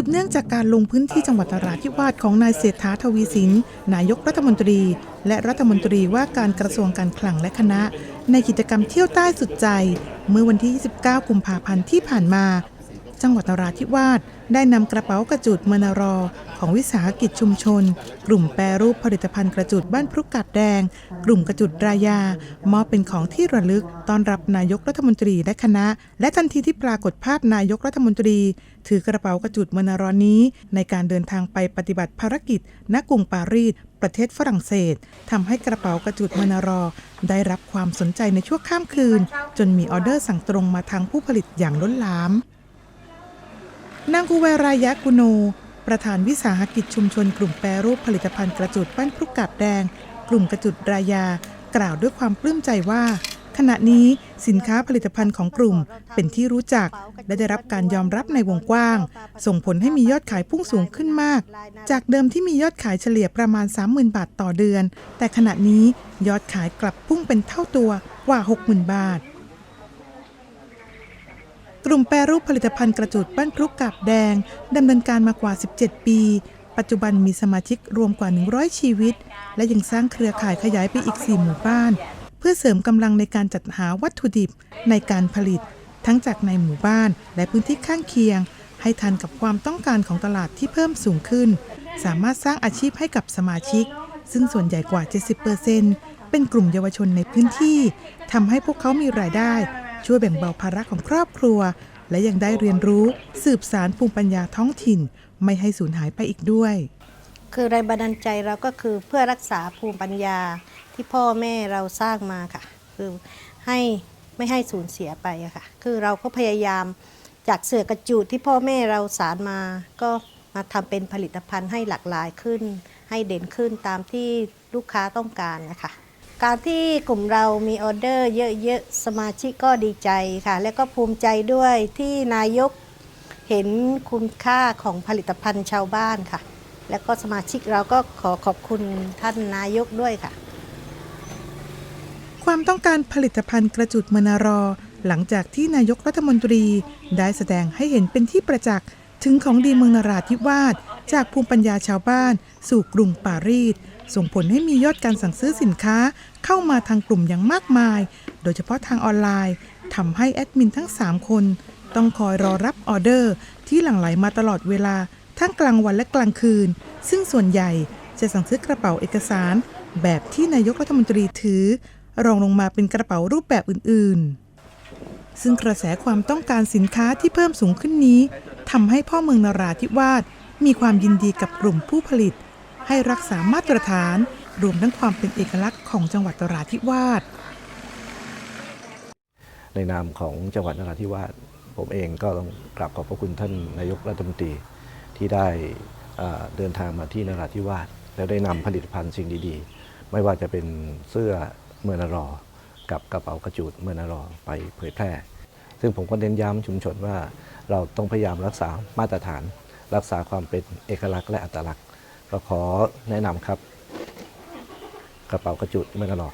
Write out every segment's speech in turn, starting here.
สืบเนื่องจากการลงพื้นที่จังหวัดตราธิวาสของนายเศรษฐาทวีสิน นายกรัฐมนตรี และรัฐมนตรีว่าการกระทรวงการคลังและคณะ ในกิจกรรมเที่ยวใต้สุดใจ เมื่อวันที่ 29 กุมภาพันธ์ที่ผ่านมา จังหวัดนราธิวาสได้นำกระเป๋ากระจุดมนรอ ของวิสาหกิจชุมชน กลุ่มแปรรูปผลิตภัณฑ์กระจุดบ้านพรุกกาดแดง กลุ่มกระจุดรายา มอบเป็นของที่ระลึกต้อนรับนายกรัฐมนตรีและคณะ และทันทีที่ปรากฏภาพนายกรัฐมนตรี ถือกระเป๋ากระจุดมนรอนี้ ในการเดินทางไปปฏิบัติภารกิจณกรุงปารีสประเทศฝรั่งเศสทำให้กระเป๋ากระจุดมนรอ ได้รับความสนใจในช่วข้ามคืน จนมีออเดอร์สั่งตรงมาทางผู้ผลิตอย่างล้นหลาม นางกูเวรายะกุโน ประธานวิสาหกิจชุมชนกลุ่มแปรรูปผลิตภัณฑ์กระจุดบ้านพรุกกาบแดง กลุ่มกระจุดรายา กล่าวด้วยความปลื้มใจว่า ขณะนี้สินค้าผลิตภัณฑ์ของกลุ่มเป็นที่รู้จัก และได้รับการยอมรับในวงกว้าง ส่งผลให้มียอดขายพุ่งสูงขึ้นมาก จากเดิมที่มียอดขายเฉลี่ยประมาณ 30,000 บาทต่อเดือน แต่ขณะนี้ยอดขายกลับพุ่งเป็นเท่าตัวกว่า 60,000 บาท กลุ่มแปรรูปผลิตภัณฑ์กระจุดบ้านพรุกกาบแดงดำเนินการมากว่า 17 ปี ปัจจุบันมีสมาชิกรวมกว่า 100 ชีวิต และยังสร้างเครือข่ายขยายไปอีก 4 หมู่บ้าน เพื่อเสริมกำลังในการจัดหาวัตถุดิบในการผลิต ทั้งจากในหมู่บ้านและพื้นที่ข้างเคียง ให้ทันกับความต้องการของตลาดที่เพิ่มสูงขึ้น สามารถสร้างอาชีพให้กับสมาชิก ซึ่งส่วนใหญ่กว่า 70%เป็นกลุ่มเยาวชนในพื้นที่ทำให้พวกเขามีรายได้ ช่วยแบ่งเบาภาระของครอบครัว และยังได้เรียนรู้สืบสารภูมิปัญญาท้องถิ่น ไม่ให้สูญหายไปอีกด้วย คือแรงบันดาลใจเราก็คือเพื่อรักษาภูมิปัญญาที่พ่อแม่เราสร้างมาค่ะ คือให้ไม่ให้สูญเสียไปอะค่ะ คือเราก็พยายามจากเสือกระจูดที่พ่อแม่เราสารมา ก็มาทำเป็นผลิตภัณฑ์ให้หลากหลายขึ้น ให้เด่นขึ้นตามที่ลูกค้าต้องการนะคะ การที่กลุ่มเรามีออเดอร์เยอะๆ สมาชิกก็ดีใจค่ะ และก็ภูมิใจด้วยที่นายกเห็นคุณค่าของผลิตภัณฑ์ชาวบ้านค่ะ แล้วก็สมาชิกเราก็ขอขอบคุณท่านนายกด้วยค่ะ ความต้องการผลิตภัณฑ์กระจุดมนารอ หลังจากที่นายกรัฐมนตรีได้แสดงให้เห็นเป็นที่ประจักษ์ถึงของดีเมืองนราธิวาสจากภูมิปัญญาชาวบ้าน สู่กรุงปารีส ส่งผลให้มียอดการสั่งซื้อสินค้าเข้ามาทางกลุ่มอย่างมากมาย โดยเฉพาะทางออนไลน์ทำให้แอดมินทั้ง 3 คน ต้องคอยรอรับออเดอร์ ที่หลั่งไหลมาตลอดเวลา ทั้งกลางวันและกลางคืน ซึ่งส่วนใหญ่จะสั่งซื้อกระเป๋าเอกสาร แบบที่นายกรัฐมนตรีถือ รองลงมาเป็นกระเป๋ารูปแบบอื่น ๆ ซึ่งกระแสความต้องการสินค้าที่เพิ่มสูงขึ้นนี้ทำให้พ่อเมืองนราธิวาสมีความยินดีกับกลุ่มผู้ผลิต ให้รักษามาตรฐาน รวมทั้งความเป็นเอกลักษณ์ของจังหวัดนราธิวาส ในนามของจังหวัดนราธิวาสผมเองก็ต้องกราบขอบพระคุณท่านนายกรัฐมนตรีที่ได้เดินทางมาที่นราธิวาสแล้วได้นำผลิตภัณฑ์สิ่งดีๆ ไม่ว่าจะเป็นเสื้อเมอร์นารอ กับกระเป๋ากระจูดเมอร์นารอไปเผยแพร่ ซึ่งผมก็เน้นย้ำชุมชนว่าเราต้องพยายามรักษามาตรฐาน รักษาความเป็นเอกลักษณ์และอัตลักษณ์ ก็ขอแนะนำครับ กระเป๋ากระจุดเมอร์นารอ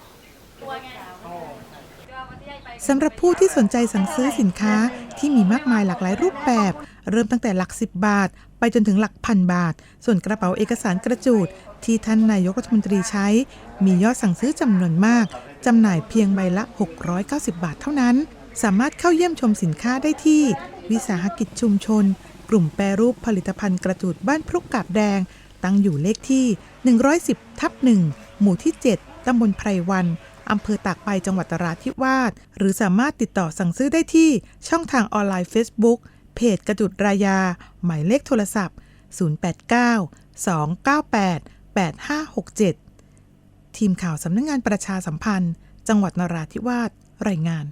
สำหรับผู้ที่สนใจสั่งซื้อสินค้าที่มีมากมายหลากหลายรูปแบบ เริ่มตั้งแต่หลัก 10 บาท ไปจนถึงหลักพันบาท ส่วนกระเป๋าเอกสารกระจูด ที่ท่านนายกรัฐมนตรีใช้ มียอดสั่งซื้อจำนวนมากจำหน่ายเพียงใบละ 690 บาทเท่านั้น สามารถเข้าเยี่ยมชมสินค้าได้ที่ วิสาหกิจชุมชน กลุ่มแปรรูปผลิตภัณฑ์กระจูดบ้านพรุกกาบแดง ตั้งอยู่เลขที่ 110 ทับ 1 หมู่ที่ 7 ตำบลไพรวันอำเภอตากใบจังหวัดนราธิวาส หรือสามารถติดต่อสั่งซื้อได้ที่ช่องทางออนไลน์ Facebook เพจกระจุดรายา หมายเลขโทรศัพท์ 089 298 8567 ทีมข่าวสำนักงงานประชาสัมพันธ์ จังหวัดนราธิวาส รายงาน